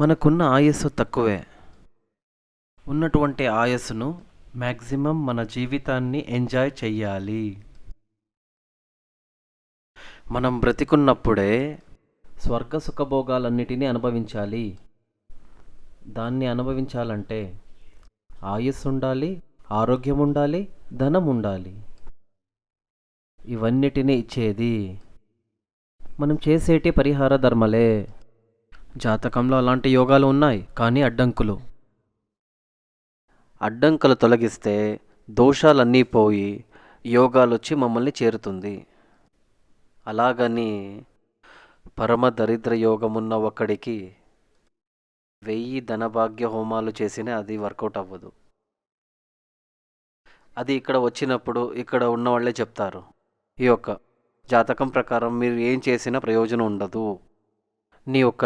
మనకున్న ఆయస్సు తక్కువే. ఉన్నటువంటి ఆయస్సును మ్యాక్సిమం మన జీవితాన్ని ఎంజాయ్ చెయ్యాలి. మనం బ్రతికున్నప్పుడే స్వర్గ సుఖభోగాలన్నిటినీ అనుభవించాలి. దాన్ని అనుభవించాలంటే ఆయుస్సు ఉండాలి ఆరోగ్యం ఉండాలి ధనం ఉండాలి ఇవన్నిటినీ ఇచ్చేది మనం చేసేటి పరిహార ధర్మలే. జాతకంలో అలాంటి యోగాలు ఉన్నాయి కానీ అడ్డంకులు. అడ్డంకులు తొలగిస్తే దోషాలన్నీ పోయి యోగాలు వచ్చి మమ్మల్ని చేరుతుంది. అలాగని పరమ దరిద్ర యోగమున్న ఒకడికి వెయ్యి ధనభాగ్య హోమాలు చేసినా అది వర్కౌట్ అవ్వదు. అది ఇక్కడ వచ్చినప్పుడు ఇక్కడ ఉన్న వాళ్ళే చెప్తారు. ఈ యొక్క జాతకం ప్రకారం మీరు ఏం చేసినా ప్రయోజనం ఉండదు. నీ యొక్క